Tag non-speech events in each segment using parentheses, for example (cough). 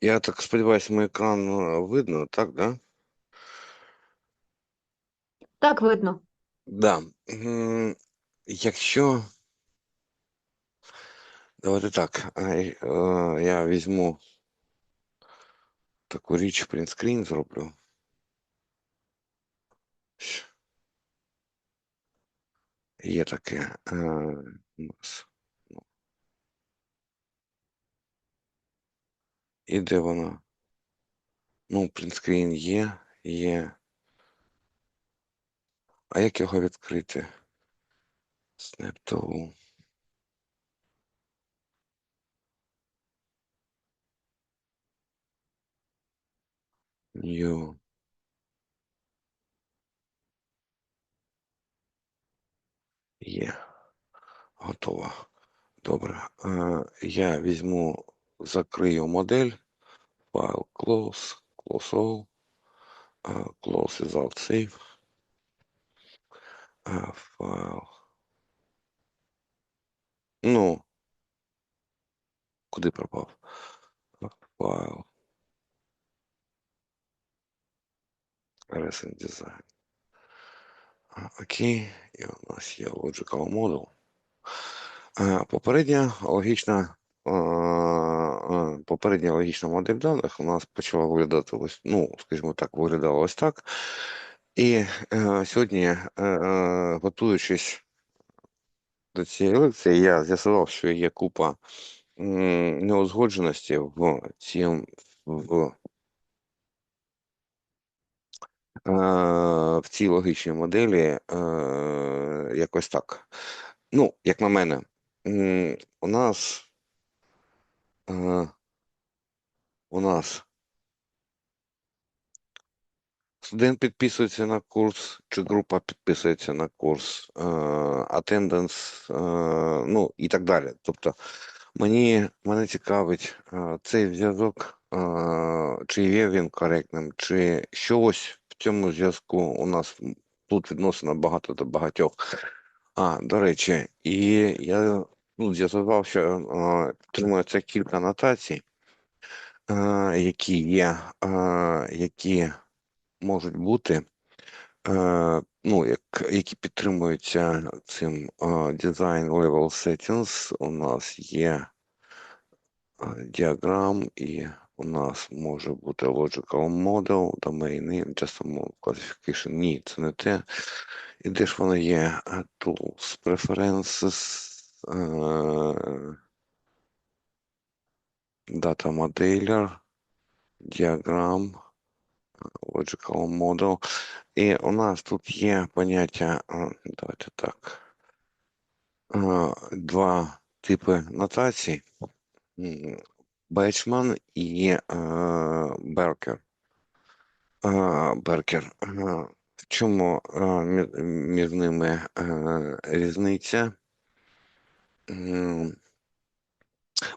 Я так сподіваюся, мій екран е, видно, так, да? Так видно. Да. Якщо. Давайте так. е, Я візьму таку річ, принтскрін зроблю. Є таке. е, у нас. Ну. І де воно? Ну, принтскрін є, є. А як його відкрити? SnapTool. New. Є. Готово. Добре. Я візьму, закрию модель. Файл close, close all, close without save. Файл. Ну, куди пропав? Файл. Recent Design. Окей, і у нас є Logical Model. Попередня логічна попередня логічна модель даних у нас почала виглядати ось, ну, скажімо так, виглядала ось так. І е, сьогодні, е, е, готуючись до цієї лекції, я з'ясував, що є купа неузгодженості в цім в, е, в цій логічній моделі е, якось так. Ну, як на мене, у нас у нас студент підписується на курс, чи група підписується на курс, е, ну і так далі. Тобто мені мене цікавить е, цей зв'язок, е, чи є він коректним, чи щось в цьому зв'язку у нас тут відносина багато до багатьох. А, до речі, і я ну, з'ясував, що підтримується кілька нотацій, які є, які можуть бути, ну, як, які підтримуються цим Design Level Settings. У нас є діаграм, і у нас може бути Logical Model, Domain Just Classification. Ні, це не те. І де ж воно є? Tools, Preferences, Data Modeler, Діаграм, Logical Model. І у нас тут є поняття, е, давайте так, е, два типи нотацій. М, Бейчман і е, Беркер. Е, Беркер. Е, В чому е, між ними е, різниця?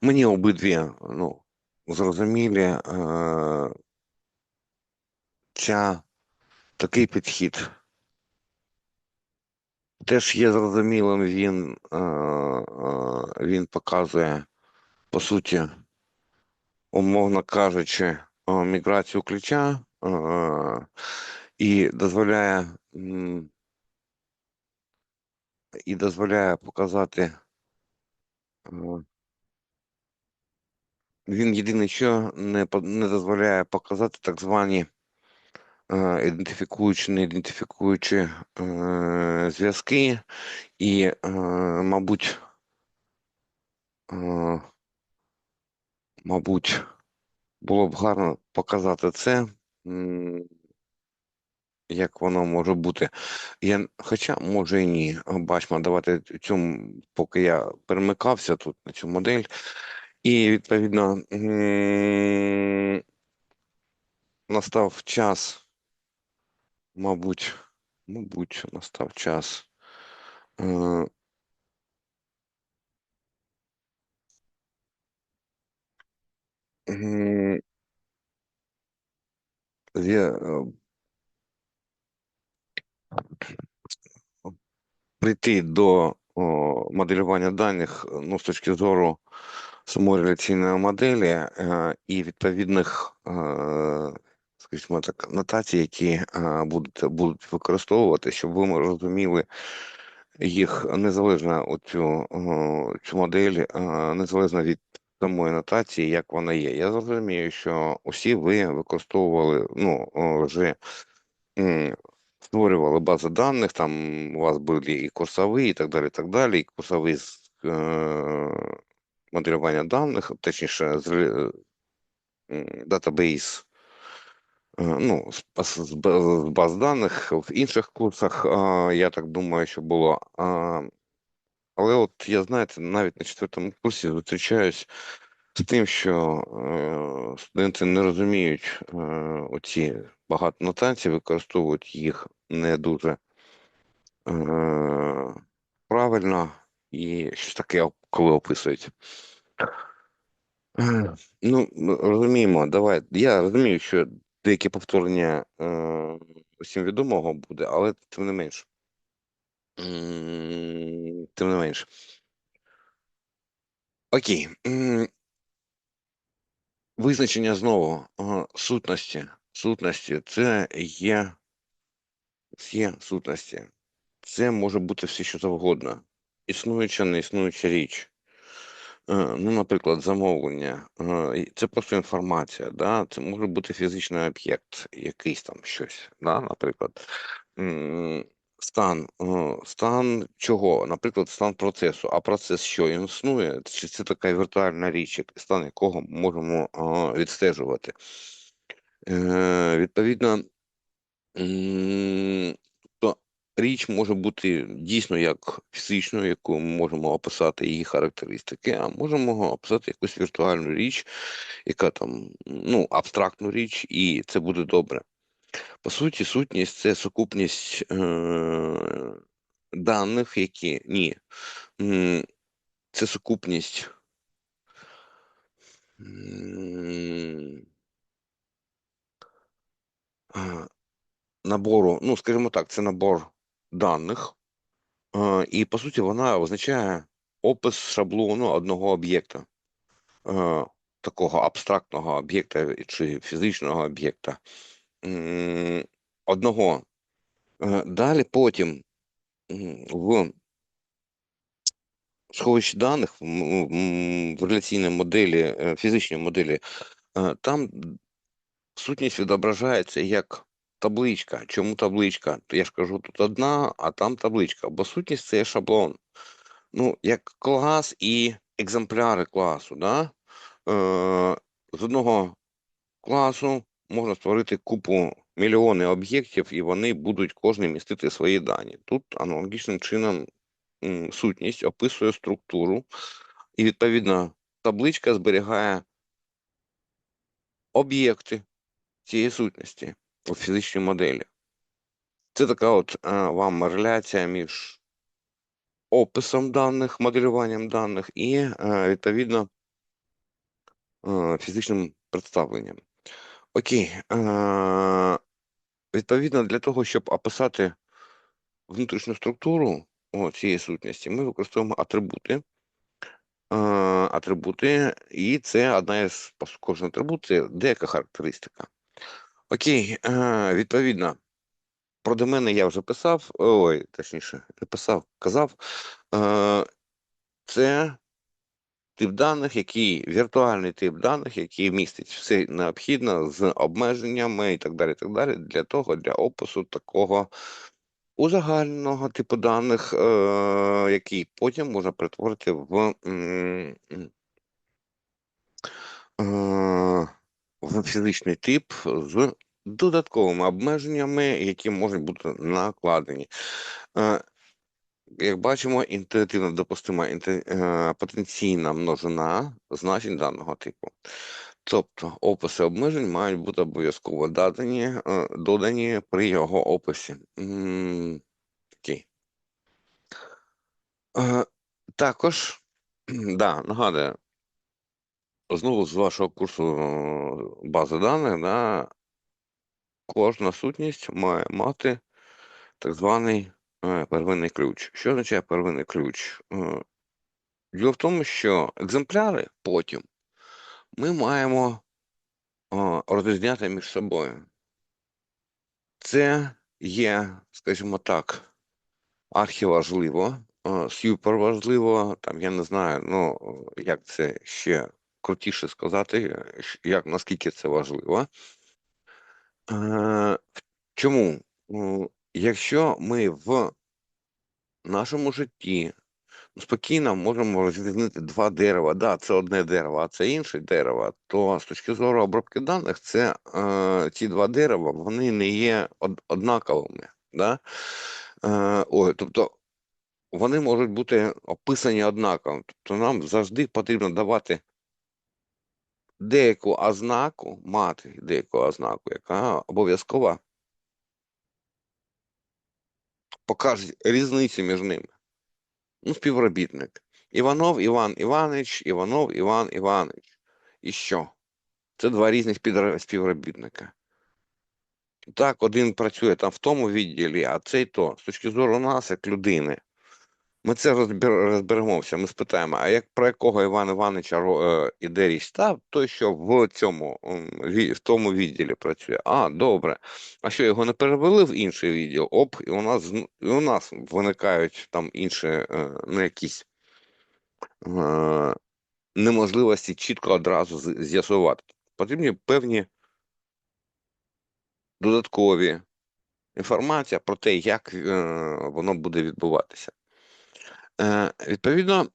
Мені обидві ну, зрозумілі. Е, Ця такий підхід теж є зрозумілим. Він, е, е, він показує, по суті, умовно кажучи, міграцію ключа і дозволяє і дозволяє показати. Він єдине, що не, не дозволяє показати так звані е, ідентифікуючі, не ідентифікуючі е, зв'язки, і, е, мабуть, е, мабуть, було б гарно показати це, як воно може бути. Я, хоча, може і ні. Бачимо, давайте цю, поки я перемикався тут на цю модель, і відповідно настав час, мабуть, мабуть, настав час. е, з'я- е, прийти до о, моделювання даних ну, з точки зору самої реляційної моделі е, і відповідних, е, скажімо так, нотацій, які е, будуть, будуть використовувати, щоб ви розуміли їх незалежно оцю цю модель, е, незалежно від самої нотації, як вона є. Я зрозумію, що усі ви використовували, ну, вже створювали бази даних, там у вас були і курсові, і так далі, і так далі, і курсові з е, моделювання даних, точніше, з м, датабейс, е, ну, з, з з баз даних в інших курсах, е, я так думаю, що було. Е, Але от я, знаєте, навіть на четвертому курсі зустрічаюсь з тим, що е, студенти не розуміють е, оці багато нотацій, використовують їх не дуже е, правильно і щось таке, коли описують. Ну, розуміємо, давай. Я розумію, що деякі повторення е, усім відомого буде, але тим не менш. Тим не менш. Окей. Визначення знову е, сутності. Сутності це є всі сутності. Це може бути все, що завгодно. Існуюча, не існуюча річ. Е, Ну, наприклад, замовлення. Е, Це просто інформація. Да? Це може бути фізичний об'єкт, якийсь там щось. Да? Наприклад, стан. е, Стан чого? Наприклад, стан процесу. А процес що? Він існує? Чи це така віртуальна річ, стан якого ми можемо е, відстежувати? Е, Відповідно, то річ може бути дійсно як фізичною, яку ми можемо описати її характеристики, а можемо описати якусь віртуальну річ, яка там, ну, абстрактну річ, і це буде добре. По суті, сутність це сукупність е, даних, які ні. Це сукупність. Набору, ну, скажімо так, це набор даних, е, і по суті вона означає опис шаблону одного об'єкта, е, такого абстрактного об'єкта чи фізичного об'єкта. Одного. Е, Далі потім в сховищі даних, в реляційній моделі, е, фізичній моделі, е, там сутність відображається як табличка. Чому табличка? Я ж кажу, тут одна, а там табличка. Бо сутність це є шаблон. Ну, як клас і екземпляри класу. Да? З одного класу можна створити купу мільйони об'єктів, і вони будуть кожен містити свої дані. Тут аналогічним чином сутність описує структуру, і відповідно табличка зберігає об'єкти цієї сутності у фізичній моделі. Це така от е, вам реляція між описом даних, моделюванням даних і е, відповідно е, фізичним представленням. Окей. Е, відповідно, для того, щоб описати внутрішню структуру о, цієї сутності, ми використовуємо атрибути. Е, атрибути, і це одна із кожен атрибут це деяка характеристика. Окей, е, відповідно, про домени я вже писав, ой, точніше, не писав, казав. Е, Це тип даних, який віртуальний тип даних, який містить все необхідне з обмеженнями і так далі, так далі, для того, для опису такого узагальненого типу даних, е, який потім можна перетворити в, е, в фізичний тип з додатковими обмеженнями, які можуть бути накладені. Як бачимо, інтуїтивно допустима е, потенційна множина значень даного типу. Тобто описи обмежень мають бути обов'язково додані, е, додані при його описі. Окей. Також, (clears throat) да, нагадую, знову з вашого курсу е, бази даних, да, кожна сутність має мати так званий первинний ключ. Що означає первинний ключ? Діло в тому, що екземпляри потім ми маємо розрізняти між собою. Це є, скажімо так, архіважливо, суперважливо, там я не знаю, ну як це ще крутіше сказати, як наскільки це важливо. Чому? Ну, Якщо ми в нашому житті спокійно можемо розрізнити два дерева, да, це одне дерево, а це інше дерево, то з точки зору обробки даних, це е, ці два дерева вони не є од- однаковими. Да? Е, ой, тобто вони можуть бути описані однаково. Тобто нам завжди потрібно давати деяку ознаку, мати деяку ознаку, яка обов'язково покаже різницю між ними. Ну, співробітник. Іванов Іван Іванович, Іванов Іван Іванович. І що? Це два різних співробітника. Так, один працює там в тому відділі, а цей то. З точки зору нас, як людини, ми це розбер, розберемося. Ми спитаємо, а як про якого Івана Івановича е, іде річ? Та той, що в цьому в тому відділі працює. А, добре. А що його не перевели в інший відділ? Оп, і у нас і у нас виникають там інші, е, ну, якісь е, неможливості чітко одразу з'ясувати. Потрібні певні додаткові інформація про те, як е, воно буде відбуватися. Е, відповідно,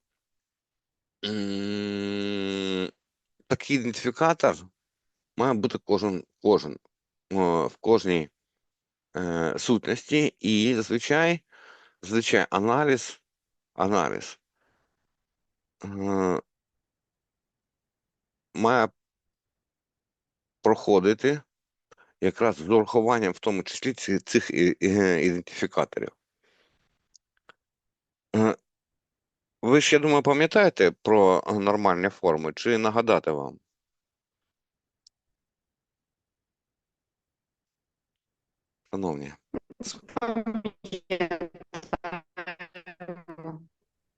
такий ідентифікатор має бути кожен, кожен в кожній е, сутності, і зазвичай, зазвичай аналіз, аналіз е, має проходити якраз з урахуванням в тому числі цих ідентифікаторів. Е, Ви ж, я думаю, пам'ятаєте про нормальні форми, чи нагадати вам? Шановні.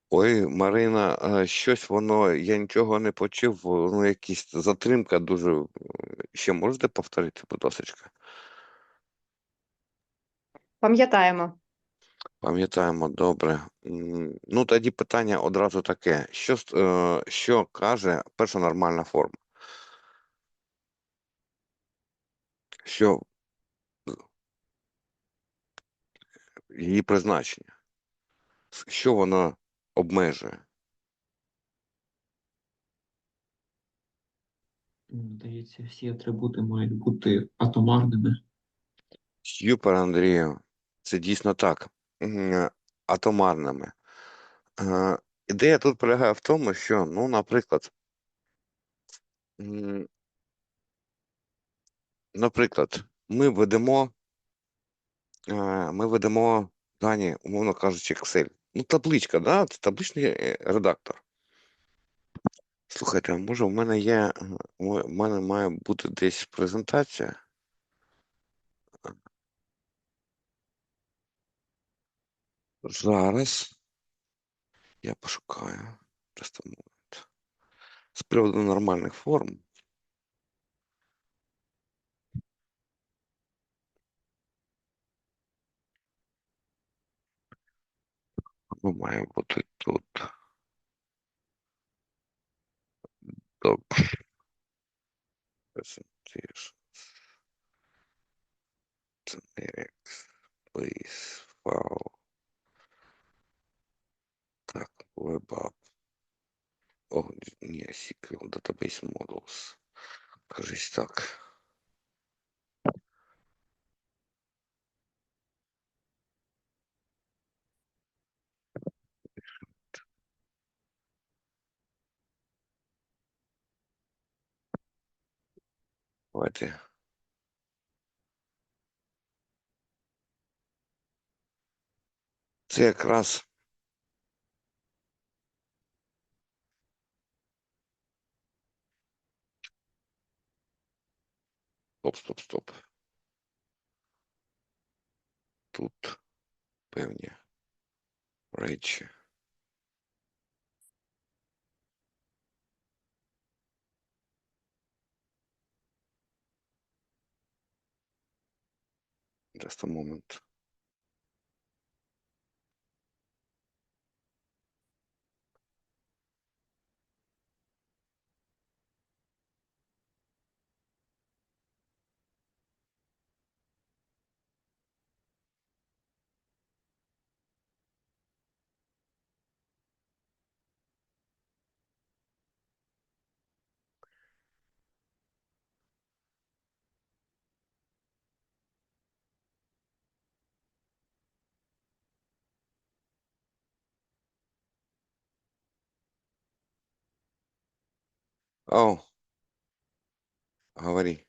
Ой, Марина, е, щось воно, я нічого не почув, ну якісь затримка дуже. е, Ще можете повторити, будь ласка? Пам'ятаємо. Пам'ятаємо добре. Ну, тоді питання одразу таке: що, е, що каже перша нормальна форма? Що її призначення? Що воно обмежує? Здається, всі атрибути мають бути атомарними. Супер, Андрію, це дійсно так. М, Атомарними. Е, Ідея тут полягає в тому, що, ну, наприклад, наприклад, ми ведемо, е, ми ведемо дані, умовно кажучи, Excel. Ну, табличка, да? Це табличний е, редактор. Слухайте, може в мене є, е, в мене має бути десь презентація? Зараз я пошукаю. Просто момент. З приводу нормальних форм. Воно має бути тут. Добре. Presentation. Generics. Please. Wow. Так, web app. О, ні, SQL Database Models. Кажись так. Давайте. Це якраз Стоп, стоп, стоп. Тут певні речі. Just a moment. О, говори.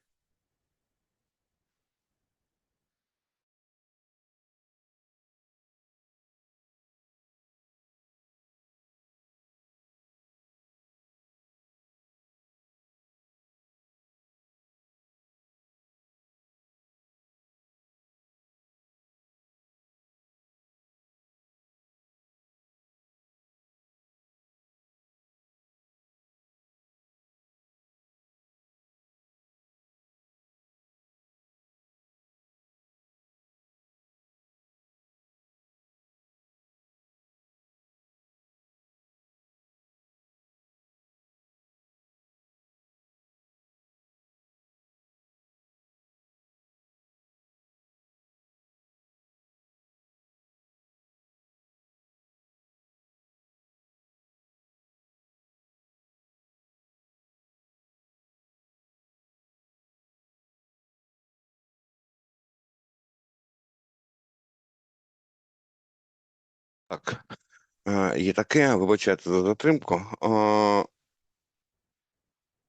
Так. Е, Є таке, вибачайте за затримку. Е,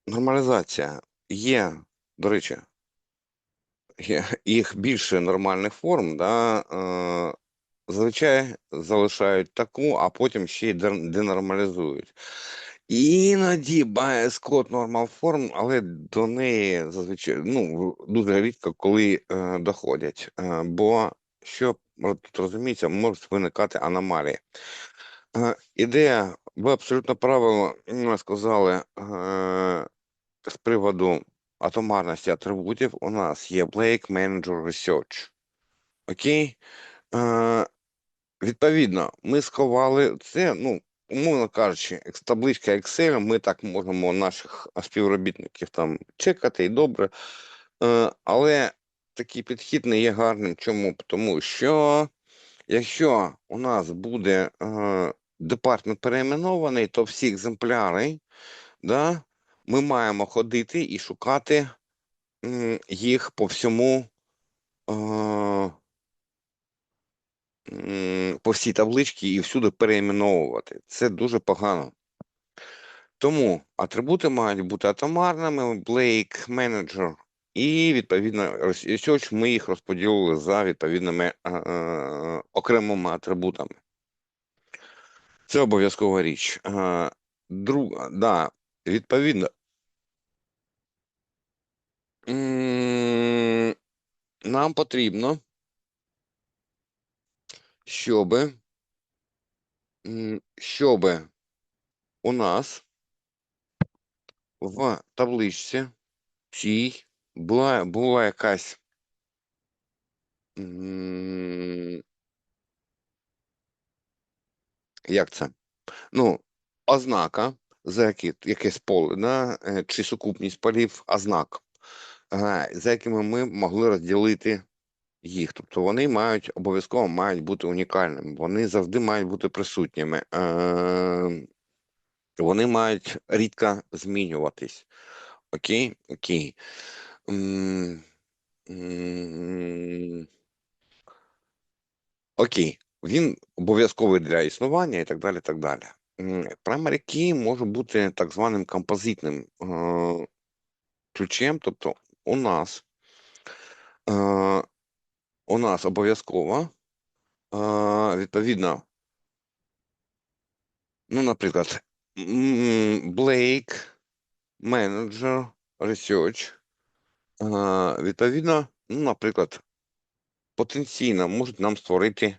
Нормалізація. Є, до речі, є, їх більше нормальних форм, да, е, зазвичай залишають таку, а потім ще й денормалізують. Іноді bias code normal form, але до неї зазвичай ну, дуже рідко коли е, доходять. Е, бо що тут розуміється, можуть виникати аномалії. Е, ідея, ви абсолютно правильно сказали е, з приводу атомарності атрибутів. У нас є Blake Manager Research. Окей? Е, відповідно, ми сховали це, ну, умовно кажучи, табличка Excel, ми так можемо наших співробітників там чекати і добре. Але такий підхід не є гарним. Чому? Тому що якщо у нас буде е, департмент перейменований, то всі екземпляри, да, ми маємо ходити і шукати м, їх по всьому. Е, по всій табличці і всюди переіменовувати. Це дуже погано. Тому атрибути мають бути атомарними, Blake, Manager і, відповідно, Research ми їх розподілили за відповідними е, е, окремими атрибутами. Це обов'язкова річ. Е, друга, да, відповідно. Нам потрібно, щоби, м, щоби у нас в табличці цій була, була якась як це? Ну, ознака, за які, якесь поле, да? е, чи сукупність полів ознак, е, за якими ми могли розділити їх. Тобто вони мають обов'язково мають бути унікальними, вони завжди мають бути присутніми. Е, Вони мають рідко змінюватись. Окей? Окей. Окей, він обов'язковий для існування і так далі. так далі. Primary key може бути так званим композитним е, ключем. Тобто у нас, е, у нас обов'язково е, відповідно, ну, наприклад, Blake, Manager, Research, відповідно, ну, наприклад, потенційно можуть нам створити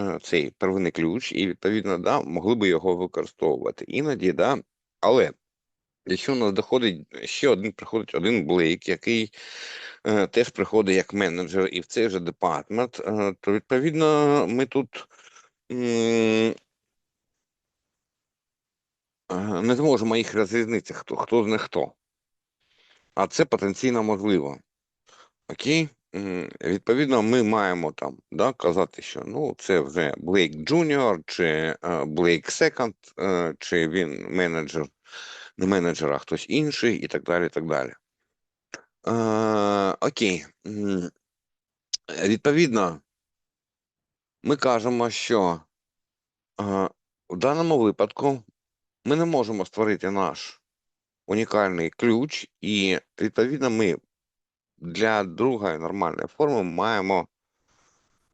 е, цей первинний ключ, і відповідно, да, могли би його використовувати іноді, да, але Якщо у нас доходить ще один приходить один Блейк, який е, теж приходить як менеджер і в цей же департмент, е, то відповідно ми тут не зможемо їх розрізнити, хто, хто з них хто. А це потенційно можливо. Окей? Відповідно, ми маємо там да, казати, що ну, це вже Блейк Джуніор, чи Блейк Секонд, чи він менеджер, не менеджер, а хтось інший, і так далі. Так далі. Е, окей. Відповідно, ми кажемо, що е, в даному випадку ми не можемо створити наш унікальний ключ, і відповідно ми для другої нормальної форми маємо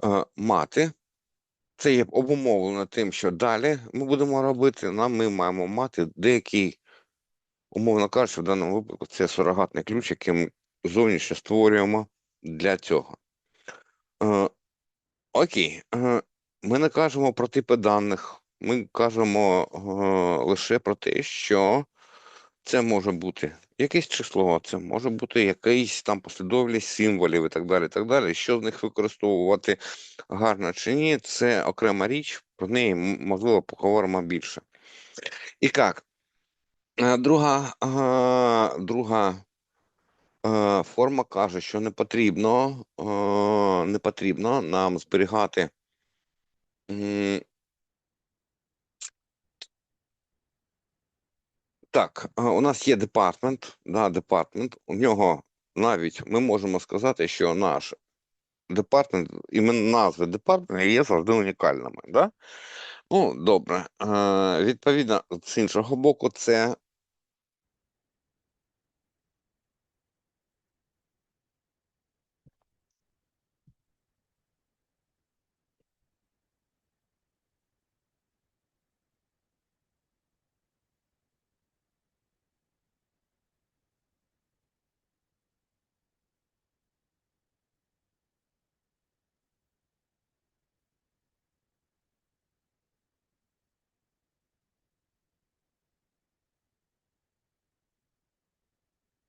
е, мати. Це є обумовлено тим, що далі ми будемо робити. Нам ми маємо мати деякий, умовно кажучи, в даному випадку це сурогатний ключ, який ми зовнішньо створюємо для цього. Е, окей, е, ми не кажемо про типи даних, ми кажемо е, лише про те, що це може бути якесь число, це може бути якась там послідовність символів і так далі. і так далі. Що з них використовувати гарно чи ні, це окрема річ, про неї можливо поговоримо більше. І так, е, друга, друга е, форма каже, що не потрібно, е, не потрібно нам зберігати. Так, е, у нас є департмент, да, департмент. У нього навіть ми можемо сказати, що наш департмент, іменно назви департменту є завжди унікальними. Да? Ну, добре. Е, відповідно, з іншого боку, це